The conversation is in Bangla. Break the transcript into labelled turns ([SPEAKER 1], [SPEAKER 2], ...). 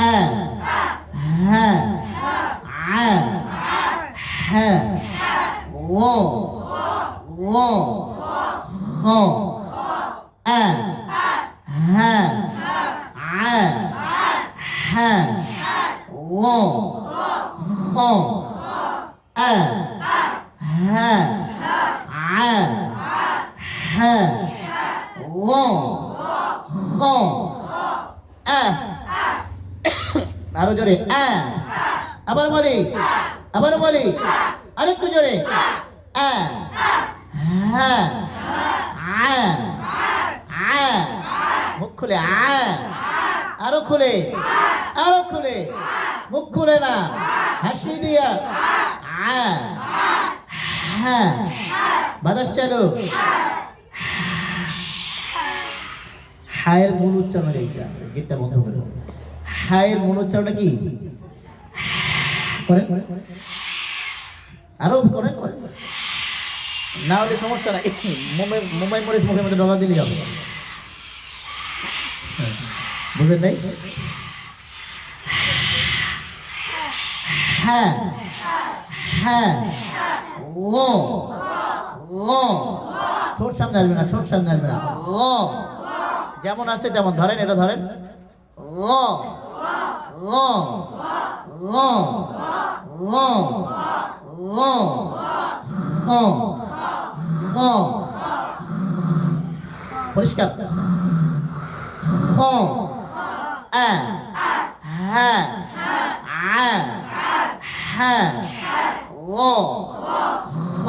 [SPEAKER 1] আ হ্যাঁ আরও জোরে। আবার বলি। আবার বলি। আরেকটু জোরে। মুখ খুলে। আরও খুলে। আরও খুলে। মুখ খুলে না। হাসি দিয়া। হ্যাঁ বাতাস চালু। হায়ের মূল উচ্চারণ এইটা। গীতটা বন্ধ করে। হায়ের মূল উচ্চারণটা কি? করেন। আরও করেন। করেন না হলে সমস্যা নাই। মুম্বাই মুম্বাই মরিচ মুখের মধ্যে ডলা দিলেই হবে। বুঝলেন নাই? হ্যাঁ। হ্যাঁ। ও। ও। ঠোঁট সামনে আসবে না, ঠোঁট সামনে আসবে না। ও। যেমন আছে তেমন ধরেন, এটা ধরেন। ল ল ল ল ল খ খ পরিষ্কার। খ আ হা আ হা ল খ